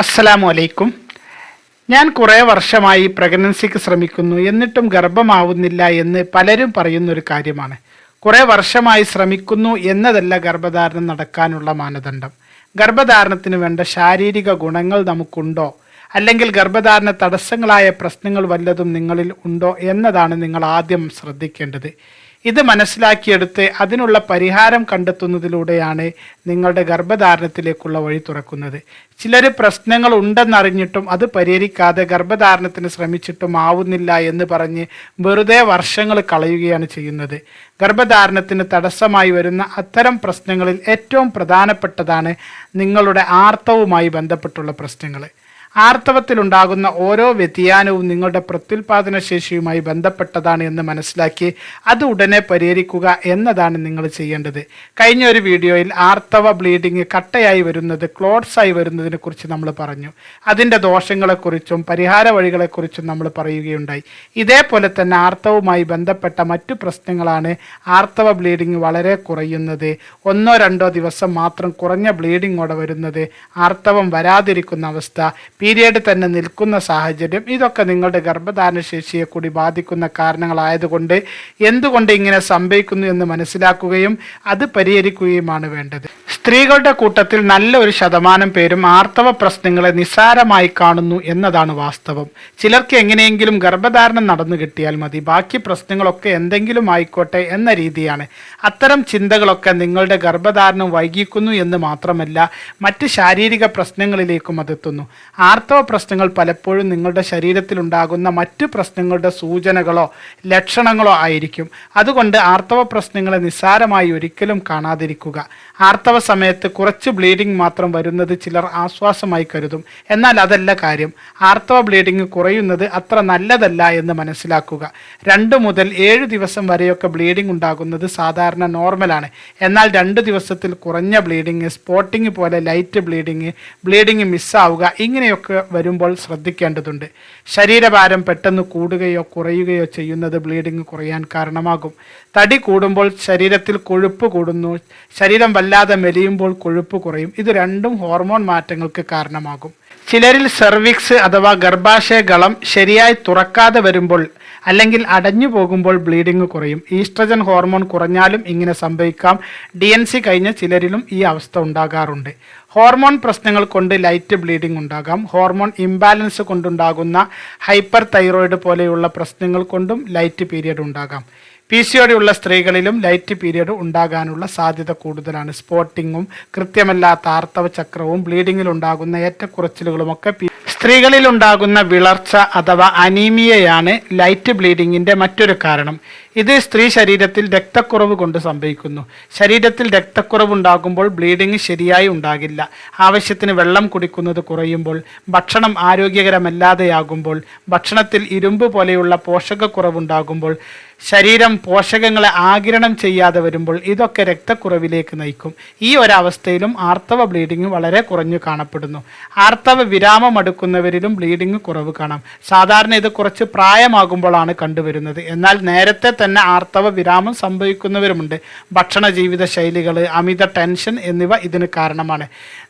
അസ്സലാമു അലൈക്കും ഞാൻ കുറേ വർഷമായി പ്രഗ്നൻസിക്ക് ശ്രമിക്കുന്നു. എന്നിട്ടും ഗർഭമാവുന്നില്ല എന്ന് പലരും പറയുന്ന ഒരു കാര്യമാണ്. കുറേ വർഷമായി ശ്രമിക്കുന്നു എന്നതല്ല ഗർഭധാരണം നടക്കാനുള്ള മാനദണ്ഡം. ഗർഭധാരണത്തിന് വേണ്ട ശാരീരിക ഗുണങ്ങൾ നമുക്കുണ്ടോ? അല്ലെങ്കിൽ ഗർഭധാരണ തടസ്സങ്ങളായ പ്രശ്നങ്ങൾ വല്ലതും നിങ്ങളിൽ ഉണ്ടോ എന്നതാണ് നിങ്ങൾ ആദ്യം ശ്രദ്ധിക്കേണ്ടത്. ഇത് മനസ്സിലാക്കിയെടുത്ത് അതിനുള്ള പരിഹാരം കണ്ടെത്തുന്നതിലൂടെയാണ് നിങ്ങളുടെ ഗർഭധാരണത്തിലേക്കുള്ള വഴി തുറക്കുന്നത്. ചിലർ പ്രശ്നങ്ങൾ ഉണ്ടെന്നറിഞ്ഞിട്ടും അത് പരിഹരിക്കാതെ ഗർഭധാരണത്തിന് ശ്രമിച്ചിട്ടും ആവുന്നില്ല എന്ന് പറഞ്ഞ് വെറുതെ വർഷങ്ങൾ കളയുകയാണ് ചെയ്യുന്നത്. ഗർഭധാരണത്തിന് തടസ്സമായി വരുന്ന അത്തരം പ്രശ്നങ്ങളിൽ ഏറ്റവും പ്രധാനപ്പെട്ടതാണ് നിങ്ങളുടെ ആർത്തവുമായി ബന്ധപ്പെട്ടുള്ള പ്രശ്നങ്ങൾ. ആർത്തവത്തിലുണ്ടാകുന്ന ഓരോ വ്യതിയാനവും നിങ്ങളുടെ പ്രത്യുൽപാദന ശേഷിയുമായി ബന്ധപ്പെട്ടതാണ് എന്ന് മനസ്സിലാക്കി അത് ഉടനെ പരിഹരിക്കുക എന്നതാണ് നിങ്ങൾ ചെയ്യേണ്ടത്. കഴിഞ്ഞ ഒരു വീഡിയോയിൽ ആർത്തവ ബ്ലീഡിങ് കട്ടയായി വരുന്നത് ക്ലോട്ട്സ് ആയി വരുന്നതിനെ കുറിച്ച് നമ്മൾ പറഞ്ഞു. അതിന്റെ ദോഷങ്ങളെക്കുറിച്ചും പരിഹാര വഴികളെക്കുറിച്ചും നമ്മൾ പറയുകയുണ്ടായി. ഇതേപോലെ തന്നെ ആർത്തവുമായി ബന്ധപ്പെട്ട മറ്റു പ്രശ്നങ്ങളാണ് ആർത്തവ ബ്ലീഡിങ് വളരെ കുറയുന്നത്. ഒന്നോ രണ്ടോ ദിവസം മാത്രം കുറഞ്ഞ ബ്ലീഡിങ്ങോടെ വരുന്നത് ആർത്തവം വരാതിരിക്കുന്ന അവസ്ഥ പീരിയഡ് തന്നെ നിൽക്കുന്ന സാഹചര്യം ഇതൊക്കെ നിങ്ങളുടെ ഗർഭധാരണ ശേഷിയെ കൂടി ബാധിക്കുന്ന കാരണങ്ങളായതുകൊണ്ട് എന്തുകൊണ്ട് ഇങ്ങനെ സംഭവിക്കുന്നു എന്ന് മനസ്സിലാക്കുകയും അത് പരിഹരിക്കുകയുമാണ് വേണ്ടത്. സ്ത്രീകളുടെ കൂട്ടത്തിൽ നല്ല ഒരു ശതമാനം പേരും ആർത്തവ പ്രശ്നങ്ങളെ നിസ്സാരമായി കാണുന്നു എന്നതാണ് വാസ്തവം. ചിലർക്ക് എങ്ങനെയെങ്കിലും ഗർഭധാരണം നടന്നു കിട്ടിയാൽ മതി ബാക്കി പ്രശ്നങ്ങളൊക്കെ എന്തെങ്കിലും ആയിക്കോട്ടെ എന്ന രീതിയാണ്. അത്തരം ചിന്തകളൊക്കെ നിങ്ങളുടെ ഗർഭധാരണം വൈകിക്കുന്നു എന്ന് മാത്രമല്ല മറ്റ് ശാരീരിക പ്രശ്നങ്ങളിലേക്കും അതെത്തുന്നു. ആർത്തവ പ്രശ്നങ്ങൾ പലപ്പോഴും നിങ്ങളുടെ ശരീരത്തിൽ ഉണ്ടാകുന്ന മറ്റു പ്രശ്നങ്ങളുടെ സൂചനകളോ ലക്ഷണങ്ങളോ ആയിരിക്കും. അതുകൊണ്ട് ആർത്തവ പ്രശ്നങ്ങളെ നിസ്സാരമായി ഒരിക്കലും കാണാതിരിക്കുക. ആർത്തവ സമയത്ത് കുറച്ച് ബ്ലീഡിംഗ് മാത്രം വരുന്നത് ചിലർ ആശ്വാസമായി കരുതും. എന്നാൽ അതല്ല കാര്യം. ആർത്തവ ബ്ലീഡിംഗ് കുറയുന്നത് അത്ര നല്ലതല്ല എന്ന് മനസ്സിലാക്കുക. രണ്ട് മുതൽ ഏഴ് ദിവസം വരെയൊക്കെ ബ്ലീഡിംഗ് ഉണ്ടാകുന്നത് സാധാരണ നോർമലാണ്. എന്നാൽ രണ്ട് ദിവസത്തിൽ കുറഞ്ഞ ബ്ലീഡിങ് സ്പോട്ടിങ് പോലെ ലൈറ്റ് ബ്ലീഡിങ് ബ്ലീഡിങ് മിസ്സാവുക ഇങ്ങനെയൊക്കെ വരുമ്പോൾ ശ്രദ്ധിക്കേണ്ടതുണ്ട്. ശരീരഭാരം പെട്ടെന്ന് കൂടുകയോ കുറയുകയോ ചെയ്യുന്നത് ബ്ലീഡിങ് കുറയാൻ കാരണമാകും. തടി കൂടുമ്പോൾ ശരീരത്തിൽ കൊഴുപ്പ് കൂടുന്നു. ശരീരം വല്ലാതെ മെലിയുമ്പോൾ കൊഴുപ്പ് കുറയും. ഇത് രണ്ടും ഹോർമോൺ മാറ്റങ്ങൾക്ക് കാരണമാകും. ചിലരിൽ സെർവിക്സ് അഥവാ ഗർഭാശയ ഗളം ശരിയായി തുറക്കാതെ വരുമ്പോൾ അല്ലെങ്കിൽ അടഞ്ഞു പോകുമ്പോൾ ബ്ലീഡിംഗ് കുറയും. ഈസ്ട്രജൻ ഹോർമോൺ കുറഞ്ഞാലും ഇങ്ങനെ സംഭവിക്കാം. ഡി എൻ സി കഴിഞ്ഞ ചിലരിലും ഈ അവസ്ഥ ഉണ്ടാകാറുണ്ട്. ഹോർമോൺ പ്രശ്നങ്ങൾ കൊണ്ട് ലൈറ്റ് ബ്ലീഡിംഗ് ഉണ്ടാകാം. ഹോർമോൺ ഇംബാലൻസ് കൊണ്ടുണ്ടാകുന്ന ഹൈപ്പർ തൈറോയിഡ് പോലെയുള്ള പ്രശ്നങ്ങൾ കൊണ്ടും ലൈറ്റ് പീരിയഡ് ഉണ്ടാകാം. പി സി ഉള്ള സ്ത്രീകളിലും ലൈറ്റ് പീരിയഡ് ഉണ്ടാകാനുള്ള സാധ്യത കൂടുതലാണ്. സ്പോട്ടിങ്ങും കൃത്യമല്ലാത്ത ആർത്തവ ചക്രവും ബ്ലീഡിങ്ങിൽ ഉണ്ടാകുന്ന ഏറ്റക്കുറച്ചിലുകളുമൊക്കെ സ്ത്രീകളിൽ ഉണ്ടാകുന്ന വിളർച്ച അഥവാ അനീമിയയാണ് ലൈറ്റ് ബ്ലീഡിങ്ങിന്റെ മറ്റൊരു കാരണം. ഇത് സ്ത്രീ ശരീരത്തിൽ രക്തക്കുറവ് കൊണ്ട് സംഭവിക്കുന്നു. ശരീരത്തിൽ രക്തക്കുറവ് ഉണ്ടാകുമ്പോൾ ബ്ലീഡിംഗ് ശരിയായി ഉണ്ടാകില്ല. ആവശ്യത്തിന് വെള്ളം കുടിക്കുന്നത് കുറയുമ്പോൾ ഭക്ഷണം ആരോഗ്യകരമല്ലാതെയാകുമ്പോൾ ഭക്ഷണത്തിൽ ഇരുമ്പ് പോലെയുള്ള പോഷകക്കുറവുണ്ടാകുമ്പോൾ ശരീരം പോഷകങ്ങളെ ആകിരണം ചെയ്യാതെ വരുമ്പോൾ ഇതൊക്കെ രക്തക്കുറവിലേക്ക് നയിക്കും. ഈ ഒരവസ്ഥയിലും ആർത്തവ ബ്ലീഡിംഗ് വളരെ കുറഞ്ഞു കാണപ്പെടുന്നു. ആർത്തവ വിരാമം അടുക്കുന്നവരിലും ബ്ലീഡിംഗ് കുറവ് കാണാം. സാധാരണ ഇത് കുറച്ച് പ്രായമാകുമ്പോഴാണ് കണ്ടുവരുന്നത്. എന്നാൽ നേരത്തെ തന്നെ ആർത്തവ വിരാമം സംഭവിക്കുന്നവരുമുണ്ട്. ഭക്ഷണ ജീവിത ശൈലികൾ അമിത ടെൻഷൻ എന്നിവ ഇതിന് കാരണമാണ്.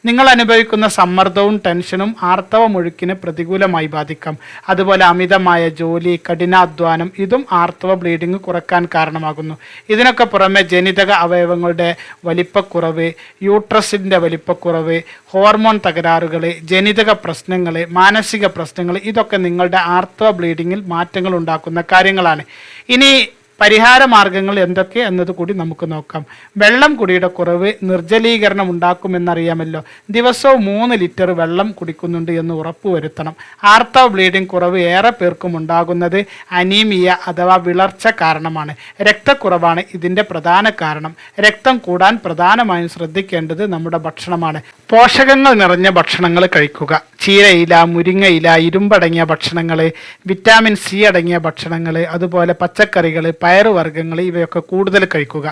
നിങ്ങൾ അനുഭവിക്കുന്ന സമ്മർദ്ദവും ടെൻഷനും ആർത്തവ മുഴുക്കിന് പ്രതികൂലമായി ബാധിക്കാം. അതുപോലെ അമിതമായ ജോലി കഠിനാധ്വാനം ഇതും ആർത്തവ ബ്ലീഡിംഗ് കുറയ്ക്കാൻ കാരണമാകുന്നു. ഇതിനൊക്കെ പുറമെ ജനിതക അവയവങ്ങളുടെ വലിപ്പക്കുറവ് യൂട്രസിന്റെ വലിപ്പക്കുറവ് ഹോർമോൺ തകരാറുകൾ ജനിതക പ്രശ്നങ്ങൾ മാനസിക പ്രശ്നങ്ങൾ ഇതൊക്കെ നിങ്ങളുടെ ആർത്തവ ബ്ലീഡിങ്ങിൽ മാറ്റങ്ങൾ ഉണ്ടാക്കുന്ന കാര്യങ്ങളാണ്. ഇനി പരിഹാര മാർഗങ്ങൾ എന്തൊക്കെ എന്നത് കൂടി നമുക്ക് നോക്കാം. വെള്ളം കുടിയുടെ കുറവ് നിർജലീകരണം ഉണ്ടാക്കുമെന്നറിയാമല്ലോ. ദിവസവും മൂന്ന് ലിറ്റർ വെള്ളം കുടിക്കുന്നുണ്ട് എന്ന് ഉറപ്പുവരുത്തണം. ആർത്തവ ബ്ലീഡിംഗ് കുറവ് ഏറെ പേർക്കും ഉണ്ടാകുന്നത് അനീമിയ അഥവാ വിളർച്ച കാരണമാണ്. രക്തക്കുറവാണ് ഇതിന്റെ പ്രധാന കാരണം. രക്തം കൂടാൻ പ്രധാനമായും ശ്രദ്ധിക്കേണ്ടത് നമ്മുടെ ഭക്ഷണമാണ്. പോഷകങ്ങൾ നിറഞ്ഞ ഭക്ഷണങ്ങൾ കഴിക്കുക. ചീരയില മുരിങ്ങയില ഇരുമ്പടങ്ങിയ ഭക്ഷണങ്ങൾ വിറ്റാമിൻ സി അടങ്ങിയ ഭക്ഷണങ്ങൾ അതുപോലെ പച്ചക്കറികൾ പയറുവർഗങ്ങൾ ഇവയൊക്കെ കൂടുതൽ കഴിക്കുക.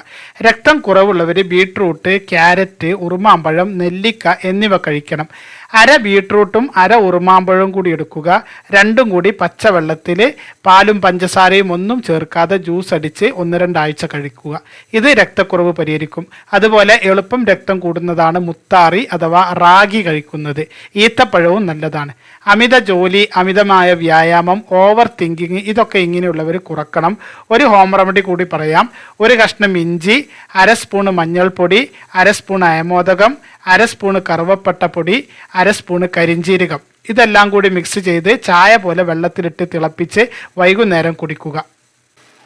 രക്തം കുറവുള്ളവർ ബീട്രൂട്ട് ക്യാരറ്റ് ഉറുമാമ്പഴം നെല്ലിക്ക എന്നിവ കഴിക്കണം. അര ബീട്രൂട്ടും അര ഉറുമാമ്പഴവും കൂടി എടുക്കുക. രണ്ടും കൂടി പച്ചവെള്ളത്തിൽ പാലും പഞ്ചസാരയും ഒന്നും ചേർക്കാതെ ജ്യൂസ് അടിച്ച് ഒന്ന് രണ്ടാഴ്ച കഴിക്കുക. ഇത് രക്തക്കുറവ് പരിഹരിക്കും. അതുപോലെ എളുപ്പം രക്തം കൂടുന്നതാണ് മുത്താറി അഥവാ റാഗി കഴിക്കുന്നത്. ഈത്തപ്പഴവും നല്ലതാണ്. അമിത ജോലി അമിതമായ വ്യായാമം ഓവർ തിങ്കിങ് ഇതൊക്കെ ഇങ്ങനെയുള്ളവർ കുറക്കണം. ഒരു ഹോം റെമഡി കൂടി പറയാം. ഒരു കഷ്ണം ഇഞ്ചി അര സ്പൂണ് മഞ്ഞൾപ്പൊടി അര സ്പൂൺ അയമോദകം അര സ്പൂണ് കറുവപ്പട്ട പൊടി അര സ്പൂണ് കരിഞ്ചീരകം. ഇതെല്ലാം കൂടി മിക്സ് ചെയ്ത് ചായ പോലെ വെള്ളത്തിലിട്ട് തിളപ്പിച്ച് വൈകുന്നേരം കുടിക്കുക.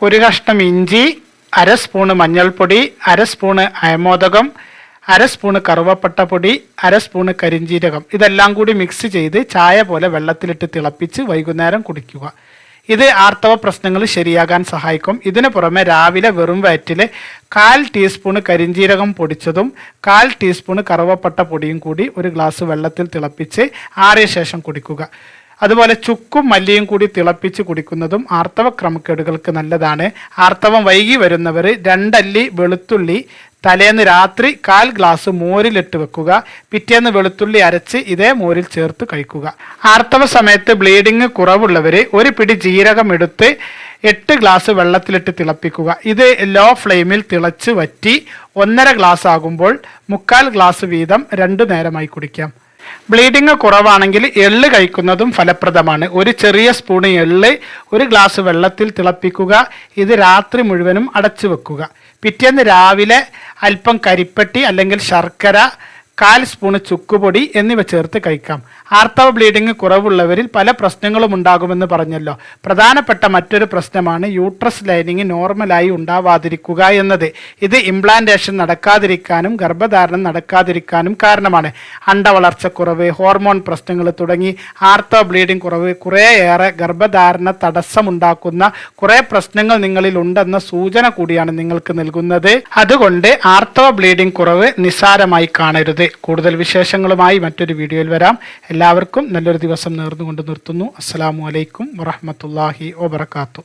ഒരു കഷ്ണം ഇഞ്ചി അര സ്പൂണ് മഞ്ഞൾപ്പൊടി അര സ്പൂണ് അയമോദകം അര സ്പൂണ് കറുവപ്പട്ട പൊടി അര സ്പൂണ് കരിഞ്ചീരകം. ഇതെല്ലാം കൂടി മിക്സ് ചെയ്ത് ചായ പോലെ വെള്ളത്തിലിട്ട് തിളപ്പിച്ച് വൈകുന്നേരം കുടിക്കുക. ഇത് ആർത്തവ പ്രശ്നങ്ങൾ ശരിയാകാൻ സഹായിക്കും. ഇതിനു പുറമെ രാവിലെ വെറും വയറ്റിൽ കാൽ ടീസ്പൂണ് കരിഞ്ചീരകം പൊടിച്ചതും കാൽ ടീസ്പൂണ് കറുവപ്പട്ട പൊടിയും കൂടി ഒരു ഗ്ലാസ് വെള്ളത്തിൽ തിളപ്പിച്ച് ആറിയ ശേഷം കുടിക്കുക. അതുപോലെ ചുക്കും മല്ലിയും കൂടി തിളപ്പിച്ച് കുടിക്കുന്നതും ആർത്തവ ക്രമക്കേടുകൾക്ക് നല്ലതാണ്. ആർത്തവം വൈകി വരുന്നവർ രണ്ടല്ലി വെളുത്തുള്ളി തലേന്ന് രാത്രി കാൽ ഗ്ലാസ് മോരിലിട്ട് വെക്കുക പിറ്റേന്ന് വെളുത്തുള്ളി അരച്ച് ഇതേ മോരിൽ ചേർത്ത് കഴിക്കുക. ആർത്തവ സമയത്ത് ബ്ലീഡിങ് കുറവുള്ളവർ ഒരു പിടി ജീരകം എടുത്ത് എട്ട് ഗ്ലാസ് വെള്ളത്തിലിട്ട് തിളപ്പിക്കുക. ഇത് ലോ ഫ്ലെയിമിൽ തിളച്ച് വറ്റി ഒന്നര ഗ്ലാസ് ആകുമ്പോൾ മുക്കാൽ ഗ്ലാസ് വീതം രണ്ടു നേരമായി കുടിക്കാം. ബ്ലീഡിങ് കുറവാണെങ്കിൽ എള്ള് കഴിക്കുന്നതും ഫലപ്രദമാണ്. ഒരു ചെറിയ സ്പൂൺ എള്ള് ഒരു ഗ്ലാസ് വെള്ളത്തിൽ തിളപ്പിക്കുക ഇത് രാത്രി മുഴുവനും അടച്ചു വെക്കുക പിറ്റേന്ന് രാവിലെ അല്പം കരിപ്പട്ടി അല്ലെങ്കിൽ ശർക്കര കാൽ സ്പൂണ് ചുക്കുപൊടി എന്നിവ ചേർത്ത് കഴിക്കാം. ആർത്തവ ബ്ലീഡിംഗ് കുറവുള്ളവരിൽ പല പ്രശ്നങ്ങളും ഉണ്ടാകുമെന്ന് പറഞ്ഞല്ലോ. പ്രധാനപ്പെട്ട മറ്റൊരു പ്രശ്നമാണ് യൂട്രസ് ലൈനിങ് നോർമലായി ഉണ്ടാവാതിരിക്കുക എന്നത്. ഇത് ഇംപ്ലാന്റേഷൻ നടക്കാതിരിക്കാനും ഗർഭധാരണം നടക്കാതിരിക്കാനും കാരണമാണ്. അണ്ടവളർച്ചക്കുറവ് ഹോർമോൺ പ്രശ്നങ്ങൾ തുടങ്ങി ആർത്തവ ബ്ലീഡിംഗ് കുറവ് കുറേയേറെ ഗർഭധാരണ തടസ്സമുണ്ടാക്കുന്ന കുറേ പ്രശ്നങ്ങൾ നിങ്ങളിൽ ഉണ്ടെന്ന സൂചന കൂടിയാണ് നിങ്ങൾക്ക് നൽകുന്നത്. അതുകൊണ്ട് ആർത്തവ ബ്ലീഡിംഗ് കുറവ് നിസ്സാരമായി കാണരുത്. കൂടുതൽ വിശേഷങ്ങളുമായി മറ്റൊരു വീഡിയോയിൽ വരാം. എല്ലാവർക്കും നല്ലൊരു ദിവസം നേർന്നുകൊണ്ട് നിർത്തുന്നു. അസ്സാം വലൈക്കും വറഹമത്തല്ലാഹി വബർക്കാത്തു